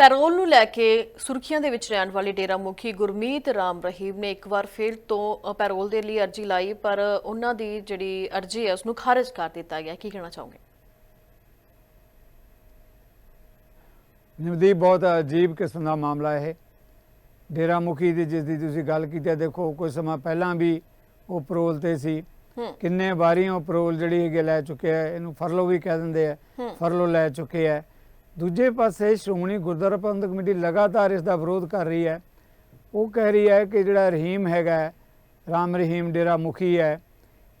Parole ਨੂੰ ਲੈ ਕੇ ਸੁਰਖੀਆਂ ਦੇ ਵਿੱਚ ਰਹਿਣ ਵਾਲੇ ਡੇਰਾ ਮੁਖੀ ਗੁਰਮੀਤ ਰਾਮ ਰਹੀਮ ਨੇ ਇੱਕ ਵਾਰ ਫਿਰ ਤੋਂ ਪੈਰੋਲ ਦੇ ਲਈ ਅਰਜੀ ਲਾਈ ਪਰ ਉਹਨਾਂ ਦੀ ਜਿਹੜੀ ਅਰਜੀ ਹੈ ਉਸ ਨੂੰ ਖਾਰਜ ਕਰ ਦਿੱਤਾ ਗਿਆ ਕੀ ਕਹਿਣਾ ਚਾਹੋਗੇ? ਨਿਮਦੀ ਬਹੁਤ ਅਜੀਬ ਕਿਸਮ ਦਾ ਮਾਮਲਾ ਇਹ। ਡੇਰਾ ਮੁਖੀ ਦੀ ਜਿਸ ਦੀ ਤੁਸੀਂ ਗੱਲ ਕੀਤੀ ਦੇਖੋ ਕੁਝ ਸਮਾਂ ਪਹਿਲਾਂ ਵੀ ਉਹ ਪਰੋਲ ਤੇ ਸੀ। ਕਿੰਨੇ ਵਾਰੀਆਂ ਉਹ ਪਰੋਲ ਜਿਹੜੀ ਹੈਗੀ ਲੈ ਚੁੱਕੇ ਆ ਇਹਨੂੰ ਫਰਲੋ ਵੀ ਕਹਿ ਦਿੰਦੇ ਆ। ਫਰਲੋ ਲੈ ਚੁੱਕੇ ਆ। ਦੂਜੇ ਪਾਸੇ ਸ਼੍ਰੋਮਣੀ ਗੁਰਦੁਆਰਾ ਪ੍ਰਬੰਧਕ ਕਮੇਟੀ ਲਗਾਤਾਰ ਇਸ ਦਾ ਵਿਰੋਧ ਕਰ ਰਹੀ ਹੈ। ਉਹ ਕਹਿ ਰਹੀ ਹੈ ਕਿ ਜਿਹੜਾ ਰਹੀਮ ਹੈਗਾ ਰਾਮ ਰਹੀਮ ਡੇਰਾ ਮੁਖੀ ਹੈ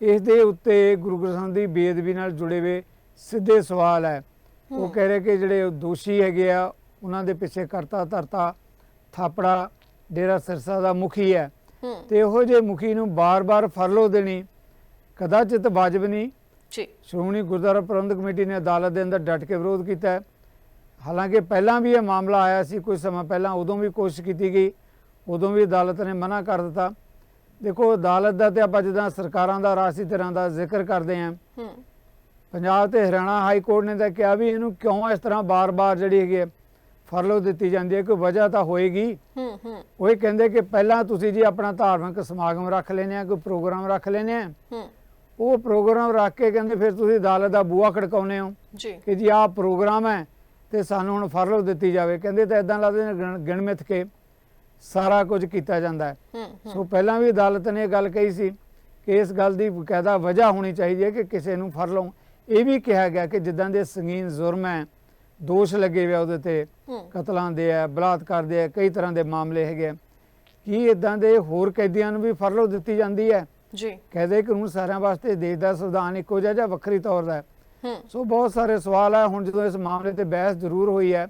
ਇਸ ਦੇ ਉੱਤੇ ਗੁਰੂ ਗ੍ਰੰਥ ਸਾਹਿਬ ਦੀ ਬੇਅਦਬੀ ਨਾਲ ਜੁੜੇ ਹੋਏ ਸਿੱਧੇ ਸਵਾਲ ਹੈ। ਉਹ। ਕਹਿ ਰਹੇ ਕਿ ਜਿਹੜੇ ਦੋਸ਼ੀ ਹੈਗੇ ਆ ਉਹਨਾਂ ਦੇ ਪਿੱਛੇ ਕਰਤਾ ਧਰਤਾ ਥਾਪੜਾ ਡੇਰਾ ਸਿਰਸਾ ਦਾ ਮੁਖੀ ਹੈ। ਤੇ ਇਹੋ ਜਿਹੇ ਮੁਖੀ ਨੂੰ ਬਾਰ-ਬਾਰ ਫਰਲੋ ਦੇਣੀ ਕਦਾਚਿਤ ਵਾਜਬ ਨਹੀਂ। ਜੀ। ਸ਼੍ਰੋਮਣੀ ਗੁਰਦੁਆਰਾ ਪ੍ਰਬੰਧਕ ਕਮੇਟੀ ਨੇ ਅਦਾਲਤ ਦੇ ਅੰਦਰ ਡਟ ਕੇ ਵਿਰੋਧ ਕੀਤਾ ਹੈ। ਹਾਲਾਂਕਿ ਪਹਿਲਾਂ ਵੀ ਇਹ ਮਾਮਲਾ ਆਇਆ ਸੀ ਕੁਝ ਸਮਾਂ ਪਹਿਲਾਂ ਉਦੋਂ ਵੀ ਕੋਸ਼ਿਸ਼ ਕੀਤੀ ਗਈ ਉਦੋਂ ਵੀ ਅਦਾਲਤ ਨੇ ਮਨਾ ਕਰ ਦਿੱਤਾ। ਦੇਖੋ ਅਦਾਲਤ ਦਾ ਤੇ ਆਪਾਂ ਜਿੱਦਾਂ ਸਰਕਾਰਾਂ ਦਾ ਰਾਸੀ ਤਰ੍ਹਾਂ ਦਾ ਜ਼ਿਕਰ ਕਰਦੇ ਆਂ ਹੂੰ। ਪੰਜਾਬ ਤੇ ਹਰਿਆਣਾ ਹਾਈ ਕੋਰਟ ਨੇ ਤਾਂ ਕਿਹਾ ਵੀ ਇਹਨੂੰ ਕਿਉਂ ਇਸ ਤਰ੍ਹਾਂ ਬਾਰ-ਬਾਰ ਜਿਹੜੀ ਹੈਗੀ ਹੈ ਫਰਲੋ ਦਿੱਤੀ ਜਾਂਦੀ ਹੈ ਕੋਈ ਵਜ੍ਹਾ ਤਾਂ ਹੋਏਗੀ। ਹੂੰ ਹੂੰ। ਉਹ ਇਹ ਕਹਿੰਦੇ ਕਿ ਪਹਿਲਾਂ ਤੁਸੀਂ ਜੀ ਆਪਣਾ ਧਾਰਮਿਕ ਸਮਾਗਮ ਰੱਖ ਲੈਨੇ ਆ ਕੋਈ ਪ੍ਰੋਗਰਾਮ ਰੱਖ ਲੈਨੇ ਆ ਹੂੰ। ਉਹ ਪ੍ਰੋਗਰਾਮ ਰੱਖ ਕੇ ਕਹਿੰਦੇ ਫਿਰ ਤੁਸੀਂ ਅਦਾਲਤ ਦਾ ਬੂਹਾ ਖੜਕਾਉਨੇ ਹੋ ਜੀ। ਕਿ ਜੀ ਆਹ ਪ੍ਰੋਗਰਾਮ ਹੈ ਤੇ ਸਾਨੂੰ ਹੁਣ ਫਰਲੋ ਦਿੱਤੀ ਜਾਵੇ। ਕਹਿੰਦੇ ਤਾਂ ਇਦਾਂ ਲੱਗਦੇ ਨੇ ਗਿਣ- ਗਿਣਮਿਥ ਕੇ ਸਾਰਾ ਕੁਝ ਕੀਤਾ ਜਾਂਦਾ ਹੈ। ਸੋ ਪਹਿਲਾਂ ਵੀ ਅਦਾਲਤ ਨੇ ਇਹ ਗੱਲ ਕਹੀ ਸੀ ਕਿ ਇਸ ਗੱਲ ਦੀ ਬਕਾਇਦਾ ਵਜ੍ਹਾ ਹੋਣੀ ਚਾਹੀਦੀ ਹੈ ਕਿ ਕਿਸੇ ਨੂੰ ਫਰਲੋ। ਇਹ ਵੀ ਕਿਹਾ ਗਿਆ ਕਿ ਜਿੱਦਾਂ ਦੇ ਸੰਗੀਨ ਜ਼ੁਰਮ ਹੈ ਦੋਸ਼ ਲੱਗੇ ਹੋਏ ਉਹਦੇ ਤੇ ਕਤਲਾਂ ਦੇ ਆ ਬਲਾਤਕਾਰ ਦੇ ਆ ਕਈ ਤਰ੍ਹਾਂ ਦੇ ਮਾਮਲੇ ਹੈਗੇ। ਕੀ ਇਦਾਂ ਦੇ ਹੋਰ ਕੈਦੀਆਂ ਨੂੰ ਵੀ ਫਰਲੋ ਦਿੱਤੀ ਜਾਂਦੀ ਹੈ? ਜੀ। ਕਹਦੇ ਕਾਨੂੰਨ ਸਾਰਿਆਂ ਵਾਸਤੇ ਦੇਸ਼ ਦਾ ਸੰਵਿਧਾਨ ਇੱਕੋ ਜਿਹਾ ਜਾਂ ਵੱਖਰੀ ਤੌਰ ਦਾ ਹੂੰ? ਸੋ ਬਹੁਤ ਸਾਰੇ ਸਵਾਲ ਹੈ ਹੁਣ ਜਦੋਂ ਇਸ ਮਾਮਲੇ ਤੇ ਬਹਿਸ ਜ਼ਰੂਰ ਹੋਈ ਹੈ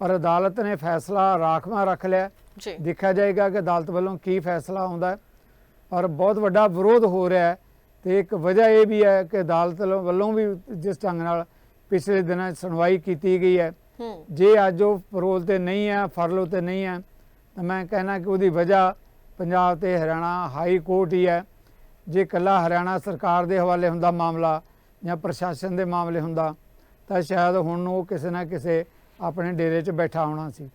ਪਰ ਅਦਾਲਤ ਨੇ ਫੈਸਲਾ ਰਾਖਵਾਂ ਰੱਖ ਲਿਆ। ਜੀ। ਦੇਖਿਆ ਜਾਏਗਾ ਕਿ ਅਦਾਲਤ ਵੱਲੋਂ ਕੀ ਫੈਸਲਾ ਆਉਂਦਾ ਹੈ। ਪਰ ਬਹੁਤ ਵੱਡਾ ਵਿਰੋਧ ਹੋ ਰਿਹਾ ਹੈ ਤੇ ਇੱਕ ਵਜ੍ਹਾ ਇਹ ਵੀ ਹੈ ਕਿ ਅਦਾਲਤ ਵੱਲੋਂ ਵੀ ਜਿਸ ਢੰਗ ਨਾਲ ਪਿਛਲੇ ਦਿਨਾਂ ਸੁਣਵਾਈ ਕੀਤੀ ਗਈ ਹੂੰ। ਜੇ ਅੱਜ ਉਹ ਪਰੋਲ ਤੇ ਨਹੀਂ ਹੈ ਫਰਲੋ ਤੇ ਨਹੀਂ ਹੈ ਤਾਂ ਮੈਂ ਕਹਿਣਾ ਕਿ ਉਹਦੀ ਵਜ੍ਹਾ ਪੰਜਾਬ ਤੇ ਹਰਿਆਣਾ ਹਾਈ ਕੋਰਟ ਹੀ ਹੈ। ਜੇ ਕੱਲਾ ਹਰਿਆਣਾ ਸਰਕਾਰ ਦੇ ਹਵਾਲੇ ਹੁੰਦਾ ਮਾਮਲਾ ਜਾਂ ਪ੍ਰਸ਼ਾਸਨ ਦੇ ਮਾਮਲੇ ਹੁੰਦਾ, ਤਾਂ ਸ਼ਾਇਦ ਹੁਣ ਉਹ ਕਿਸੇ ਨਾ ਕਿਸੇ ਆਪਣੇ ਡੇਰੇ 'ਚ ਬੈਠਾ ਹੋਣਾ ਸੀ।